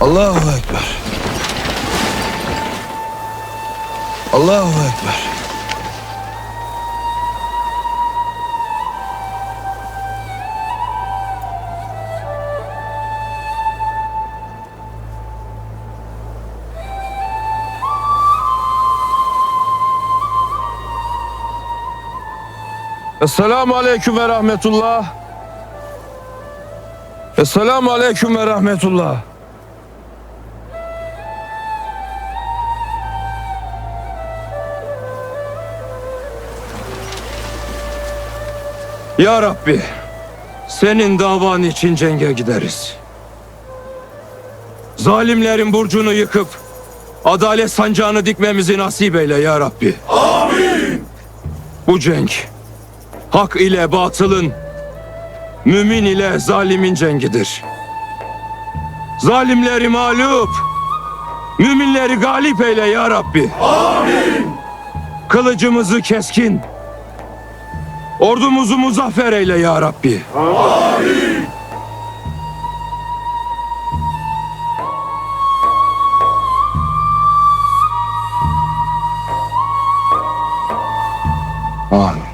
Allahu Ekber. Allahu Ekber. Esselamu Aleyküm ve Rahmetullah. Esselamu Aleyküm ve Rahmetullah. Ya Rabbi, senin davan için cenge gideriz. Zalimlerin burcunu yıkıp adalet sancağını dikmemizi nasip eyle ya Rabbi. Amin. Bu cenk hak ile batılın, mümin ile zalimin cengidir. Zalimleri mağlup, müminleri galip eyle ya Rabbi. Amin. Kılıcımızı keskin, Ordumuzu muzaffer eyle ya Rabbi. Amin. Amin.